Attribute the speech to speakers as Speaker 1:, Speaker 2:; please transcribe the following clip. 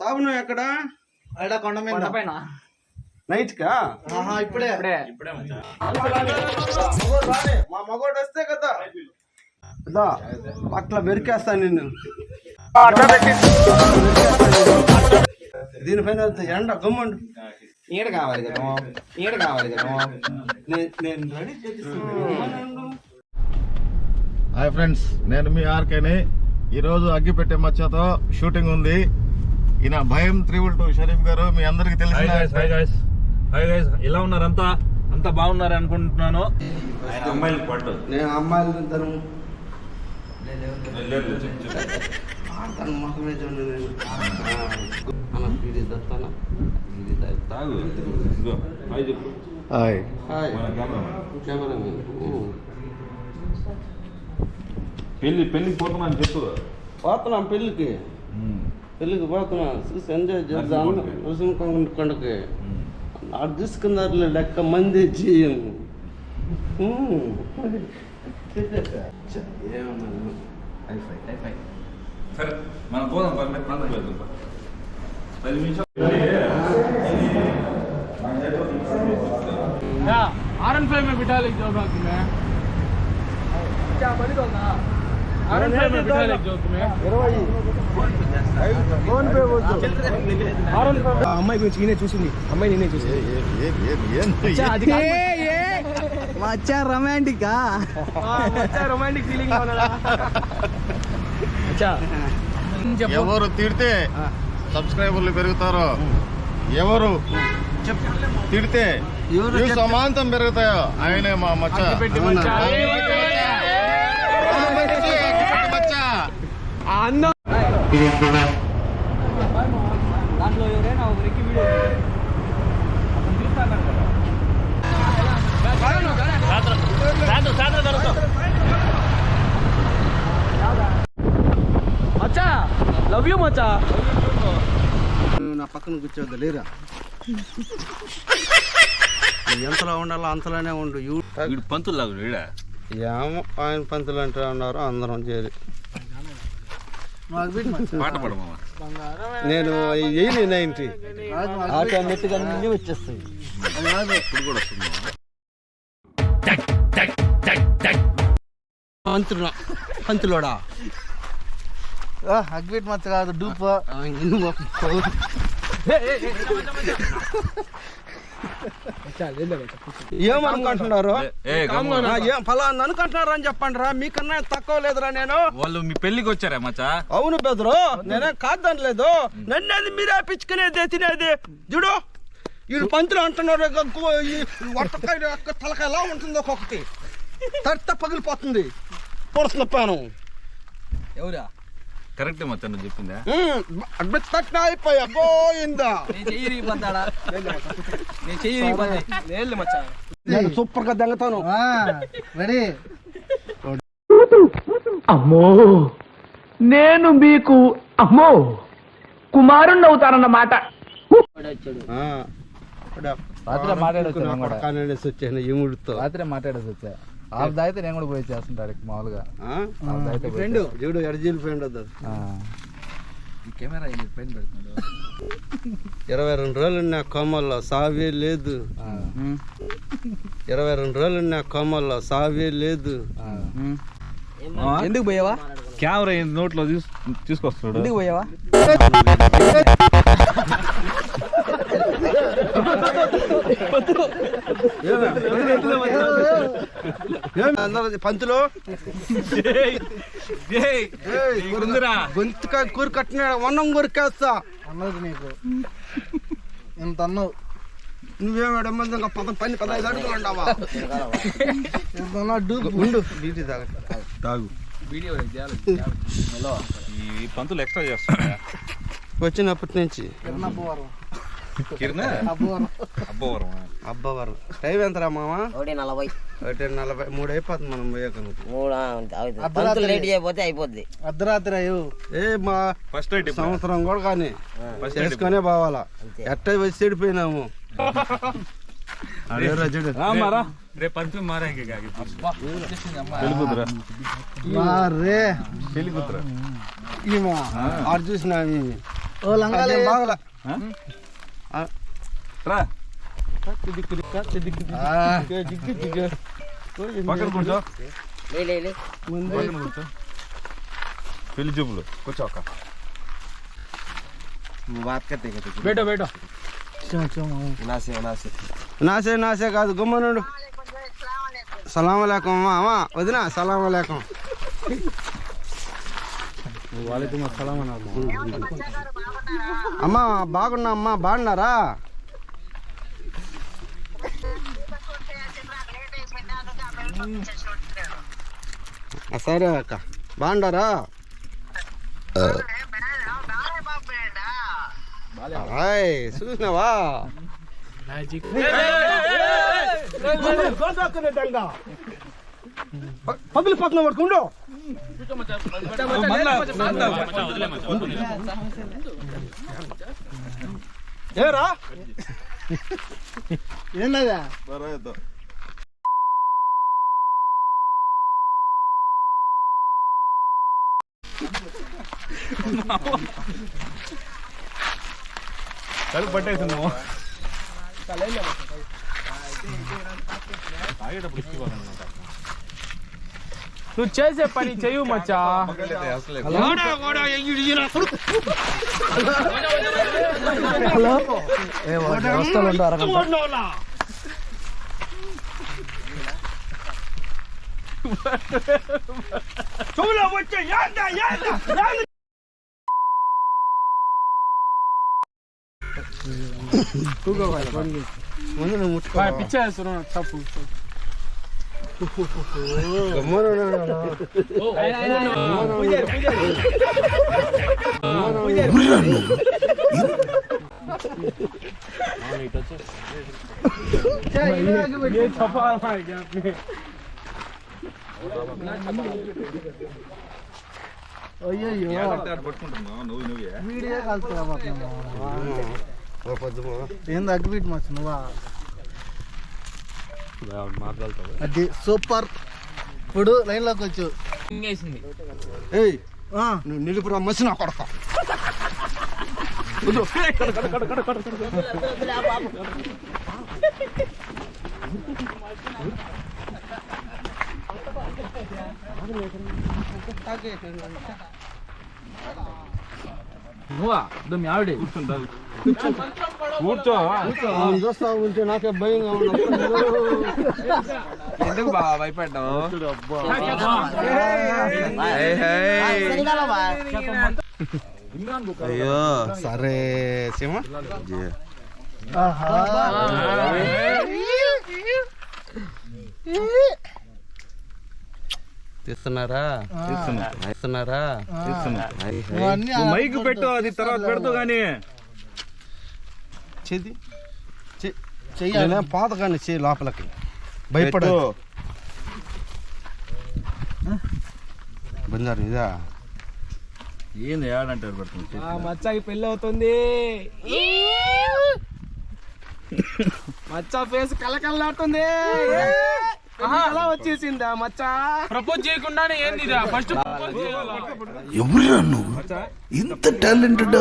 Speaker 1: సాబును ఎక్కడ?
Speaker 2: ఆడ కొండ మీద.
Speaker 3: కొండపైన.
Speaker 1: నైట్ కా
Speaker 2: ఆహా ఇప్పుడే.
Speaker 3: ఇప్పుడే.
Speaker 1: మా మగోడు వస్తే కదా. ఇదా అట్లా బెరికేస్తా నిన్ను. దీనిపైన ఎండ గమ్మండు.
Speaker 3: ఈడ కావాలి కదా ఈడ కావాలి కదా
Speaker 1: నేను రెడీ
Speaker 4: హాయ్ ఫ్రెండ్స్ నేను మీ ఆర్కేని. ఈరోజు అగ్గిపెట్టే మచ్చతో షూటింగ్ ఉంది. ఈయన భయం త్రిబుల్ టూ షరీఫ్ గారు మీ అందరికి తెలిసిన
Speaker 5: ఎలా ఉన్నారు? అంతా అంతా బాగున్నారు అనుకుంటున్నాను?
Speaker 1: నేను అమ్మాయిలు ఇద్దరు. ఆడతాను మొహమే చూడండి నేను. ఇది దత్తానా ఇది
Speaker 5: తాగు హాయ్ చెప్పు.
Speaker 4: హాయ్.
Speaker 1: హాయ్.
Speaker 5: మన కెమెరా
Speaker 1: కెమెరామెన్.
Speaker 5: పెళ్ళి పెళ్ళికి పోతున్నాను చెప్పు.
Speaker 1: పోతున్నాం పెళ్ళికి పెళ్ళికి పోతున్నాం చూసి ఎంజాయ్ చేద్దాం నరసింహకొండకి ఆడు తీసుకున్నారు లెక్క మంది చేయము ఏమన్నా
Speaker 5: సరే మనం పోదాం పది మంది ప్రాంతం వెళ్దాం పద. పది నిమిషాలు
Speaker 3: आरन फाइव में बिठा ले जो बाकी में क्या बड़ी तो
Speaker 2: అమ్మాయి గురించి నేనే చూసింది. అమ్మాయి నేనే చూసింది. వచ్చా రొమాంటిక్? రొమాంటిక్ ఫీలింగ్ అచ్చా
Speaker 4: ఎవరు తిడితే సబ్స్క్రైబర్లు పెరుగుతారో? ఎవరు తిడితే సమాంతం పెరుగుతాయో? ఆయనే మా మచ్చ.
Speaker 3: దాంట్లో ఎవరైనా ఒకరికి వీడియో అతను తీస్తాను కదా మచ్చా లవ్ యూ మచ్చా
Speaker 1: నా పక్కన కూర్చోద్దు లేరా ఎంతలో ఉండాలో అంతలోనే ఉండు యూ-
Speaker 5: వీడు పంతులు లాగు వీడ
Speaker 1: ఏమో ఆయన పంతులు అంటే ఉన్నారు అందరం చేరి
Speaker 5: పాట పాడు మామ.
Speaker 1: నేను ఎయిని నైన్టీ.
Speaker 2: ఆటోమేటిక్ అన్ని వచ్చేస్తాయి.
Speaker 5: ఇప్పుడు కూడా వస్తుంది మామ.
Speaker 1: పంతులు పంతులోడా
Speaker 2: అగ్విట్ మచ్చ కాదు డూప్.
Speaker 1: ఏమనుకుంటున్నారు
Speaker 5: ఏ
Speaker 1: ఫలానా అనుకుంటున్నారు అని చెప్పండి రా మీకన్నా తక్కువ లేదురా నేను.
Speaker 5: వాళ్ళు మీ పెళ్ళికి వచ్చారా మచ్చా?
Speaker 1: అవును బెదరు నేనేం కాదని లేదు. నన్నేది మీరే పిచ్చుకునేది తినేది. చూడు వీడు పంతులు అంటున్నారు వట్టకాయ తలకాయ ఎలా ఉంటుంది ఒక్కొక్కటి. తట్ట పగిలిపోతుంది. పొడుస్తున్న పాను
Speaker 3: ఎవరా?
Speaker 5: కరెక్ట్ మచ్చా నువ్వు చెప్పిందా?
Speaker 1: అయిపోయా. పోయిందా సూపర్గా దెంగతాను.
Speaker 2: రెడీ.
Speaker 6: అమ్మో నేను మీకు అమ్మో కుమారుణ్ణి అవుతానన్నమాట
Speaker 2: రాత్రి మాట్లాడొచ్చు
Speaker 1: వచ్చాను ఎముడితో
Speaker 2: రాత్రి మాట్లాడేసి వచ్చా. ఆఫ్ దాయితే నేను కూడా పోయి చేస్తుంటాడు మామూలుగా.
Speaker 1: ఫ్రెండ్ చూడు ఎడజీలు ఫ్రెండ్.
Speaker 2: ఈ కెమెరా పైన పెడుతున్నాడు.
Speaker 1: ఇరవై రెండు రోజులు నా కోమల్లో సావే లేదు.
Speaker 2: ఆ.
Speaker 1: ఇరవై రెండు రోజులు నా కోమల్లో సావే లేదు.
Speaker 2: ఆ. ఎందుకు పోయావా?
Speaker 5: కెమెరా నోట్లో తీసుకొస్తాడు
Speaker 2: ఎందుకు పోయావా?
Speaker 1: పంతులు. గొంతుకాయ కూర కట్టిన వన్నం కొరికేస్తా.
Speaker 2: అన్నది నీకు. ఇంత అన్నావు.
Speaker 1: నువ్వేమేడం మంది ఇంకా పద పని పదహైదు అడుగులు
Speaker 2: అన్నా డూప్
Speaker 1: ఉండు. బీటీ తాగ. తాగు.
Speaker 5: పంతులు ఎక్స్ట్రా చేస్తాడా
Speaker 1: వచ్చినప్పటి నుంచి.
Speaker 2: అబ్బోవరం
Speaker 5: అబ్బోవరం
Speaker 1: అబ్బవారు టైం ఎంతరా మామ?
Speaker 7: ఒకటి నలభై.
Speaker 1: ఒకటి నలభై మూడు అయిపోతుంది మనం.
Speaker 7: పంతులు లేట్ చేయకపోతే అయిపోద్ది.
Speaker 2: అర్ధరాత్రి అయ్యో.
Speaker 1: ఏ మా
Speaker 5: ఫస్ట్
Speaker 1: సంవత్సరం కూడా కానీ
Speaker 5: ఫస్ట్
Speaker 1: చేసుకునే పోవాలా
Speaker 7: అంతే.
Speaker 1: ఎట్ట వచ్చి చెడిపోయినాము. చూసిన
Speaker 5: రా
Speaker 2: ఆ,
Speaker 5: పక్కన కూర్చో
Speaker 7: లే లే లే
Speaker 5: పక్కన కూర్చో పెళ్లి చూపులు కూర్చో అక్క
Speaker 3: बैठो बैठो
Speaker 1: నాసే నాసే కాదు గుమ్మనుడు సలాం అలేకం అమ్మా అమ్మా వదిన సలాం అలేకం అమ్మా బాగున్నా అమ్మా బాగున్నారా? ఆ, సరే అక్క బాగుండారా హాయ్ చూసినావా? పగిలిపోతున్నా పడుకుండు. ஏரா
Speaker 2: என்னதா
Speaker 5: ಬರೋದು ಸ್ವಲ್ಪ ಬಟ್ಟೆ ತಿನ್ನುವ தலையில பிடிச்சி வாங்க
Speaker 3: నువ్వు చేసే పని చెయ్యు మచ్చా
Speaker 2: హలో వస్తానండి అరగంట
Speaker 1: చూడ వచ్చే యాందా యాందా యాందా 그거
Speaker 3: 봐요. 완전
Speaker 1: 못 가.
Speaker 3: 아, 빛에서 나타고
Speaker 2: అయ్యయ్యో
Speaker 5: పట్టుకుంటున్నావు నువ్వు నువ్వే
Speaker 2: వీడియో కలుపుతా
Speaker 1: ఓ పొద్దుమో.
Speaker 2: ఏంది అగ్గిపెట్టి మచ్చ నువ్వా అది సూపర్. ఇప్పుడు లైన్లోకి వచ్చు.
Speaker 1: ఏయ్ నువ్వు నిలుపురా మసిన కొడతా
Speaker 3: నువ్వా? మీ ఆవిడ.
Speaker 5: కూర్చో.
Speaker 1: చూస్తా ఉంటే నాకే భయంగా
Speaker 3: ఎందుకు బాగా భయపడ్డావు?
Speaker 1: అయ్యో. సరే సీమ.
Speaker 2: ఆహా
Speaker 1: తీస్తున్నారా? తీస్తున్నారా
Speaker 5: మైక్ పెట్టు అది తర్వాత పెడతావు కానీ.
Speaker 1: చెది
Speaker 2: చెయ్యాలి.
Speaker 1: నేనేం పాత కానీ చెయ్యి లోపలికి. భయపడదు బంజారు ఇదా?
Speaker 5: ఏంది ఏడంటారు పడుతుంది
Speaker 3: మచ్చాకి పెళ్ళి అవుతుంది. మచ్చా ఫేస్ కలకల్లాడుతుంది అలా వచ్చేసిందా మచ్చా? ప్రపోజ్ చేయకుండానే ఏంది ఫస్ట్
Speaker 8: నువ్వు? ఇంత టాలెంటెడ్